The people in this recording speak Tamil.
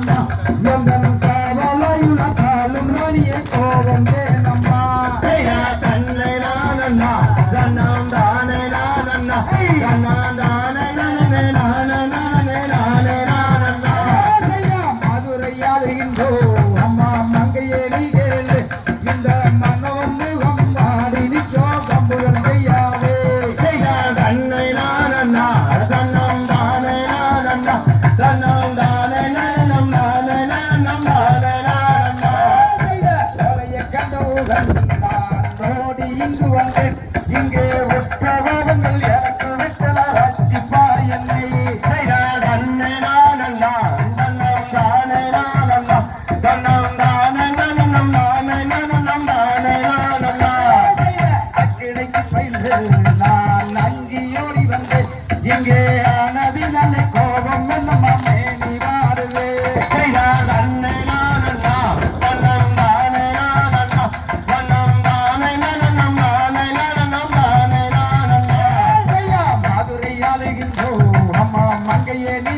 வேணம்மா எந்தனும் காவலையுள்ள காலும் மணிய கோபம் வேணம்மா தன்னை நானண்ணா தன்னாம் தானே நானண்ணா தன்னா தானே நானே நானே நானே நானண்ணா. மதுரை அழுகின்றோ அம்மா மங்கையே ஓடி இங்கு வந்தேன் இங்கே உற்றவங்கள் எனக்கு விட்டன ரட்சிப்பா என்னை செய்தா தன்னை நானண்ணா தன்னம் தானே நானண்ணா தன்னம் தானே நானே நானே அக்கிடைக்கு நான் அஞ்சியோடி வந்தேன் இங்கே ஆன அம்மா மங்கையே நீ